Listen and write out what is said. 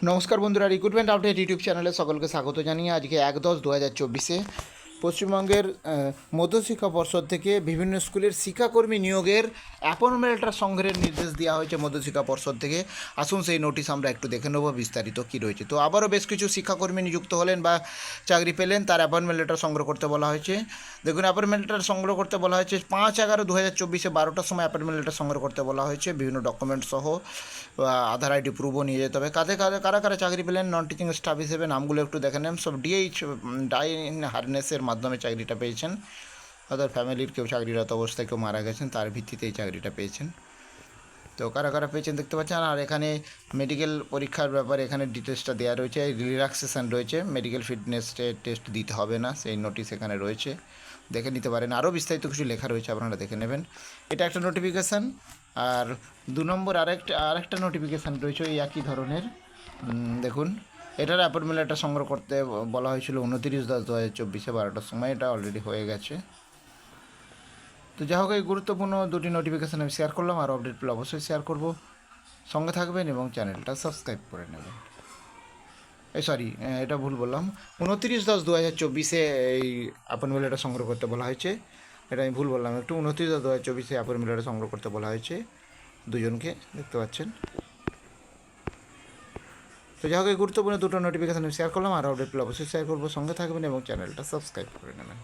নমস্কার বন্ধুরা recruitment update YouTube চ্যানেলে সকলকে স্বাগত জানিয়ে আজকে এক দশ দু হাজার চব্বিশে পশ্চিমবঙ্গের মধ্যশিক্ষা পর্ষদ থেকে বিভিন্ন স্কুলের শিক্ষাকর্মী নিয়োগের অ্যাপয়েন্টমেন্ট লেটার সংগ্রহের নির্দেশ দেওয়া হয়েছে মধ্যশিক্ষা পর্ষদ থেকে। আসুন সেই নোটিশ আমরা একটু দেখে নেব বিস্তারিত কী রয়েছে। তো আবারও বেশ কিছু শিক্ষাকর্মী নিযুক্ত হলেন বা চাকরি পেলেন, তার অ্যাপয়েন্টমেন্ট লেটার সংগ্রহ করতে বলা হয়েছে। দেখুন অ্যাপয়েন্টমেন্ট লেটার সংগ্রহ করতে বলা হয়েছে পাঁচ এগারো দু হাজার চব্বিশে বারোটার সময় অ্যাপয়েন্টমেন্ট লেটার সংগ্রহ করতে বলা হয়েছে। বিভিন্ন ডকুমেন্ট সহ আধার আইডি প্রুফও নিয়ে যেতে হবে। কাদের কারা কারা চাকরি পেলেন? নন টিচিং স্টাফ হিসেবে নামগুলো একটু দেখে নেন। সব ডিএইচ ডাইন হারনেসের মাধ্যমে চাকরিটা পেয়েছেন। অর্থাৎ ফ্যামিলির কেউ চাকরিরত অবস্থায় কেউ মারা গেছেন, তার ভিত্তিতে এই চাকরিটা পেয়েছেন। তো কারা কারা পেয়েছেন দেখতে পাচ্ছেন? আর এখানে মেডিকেল পরীক্ষার ব্যাপারে এখানে ডিটেলসটা দেওয়া রয়েছে রিল্যাক্সেশন রয়েছে। মেডিকেল ফিটনেস টেস্ট দিতে হবে না, সেই নোটিশ এখানে রয়েছে। দেখে নিতে পারেন। আরও বিস্তারিত কিছু লেখা রয়েছে, আপনারা দেখে নেবেন। এটা একটা নোটিফিকেশান আর দু নম্বর আরেকটা আরেকটা নোটিফিকেশান রয়েছে, ওই একই ধরনের। দেখুন। এটার অ্যাপয়েন্টমেন্ট সংগ্রহ করতে বলা হয়েছিল উনতিরিশ দশ দু হাজার চব্বিশে বারোটার সময়। এটা অলরেডি হয়ে গেছে। তো যাই হোক, এই গুরুত্বপূর্ণ দুটি নোটিফিকেশান আমি শেয়ার করলাম। আর আপডেট পেলে অবশ্যই শেয়ার করব। সঙ্গে থাকবেন এবং চ্যানেলটা সাবস্ক্রাইব করে নেবেন। এই সরি এটা ভুল বললাম। উনত্রিশ দশ দু হাজার চব্বিশে এই অ্যাপয়েন্টমেন্ট সংগ্রহ করতে বলা হয়েছে। এটা আমি ভুল বললাম। একটু উনত্রিশ দশ দু হাজার চব্বিশে অ্যাপয়েন্টমেন্ট সংগ্রহ করতে বলা হয়েছে। দুজনকে দেখতে পাচ্ছেন। তো যাই হোক গুরুত্বপূর্ণ দুটো নোটিফিকেশান আমি শেয়ার করলাম আর আপডেটগুলো অবশ্যই শেয়ার করব। সঙ্গে থাকবেন এবং চ্যানেলটা সাবস্ক্রাইব করে নেবেন।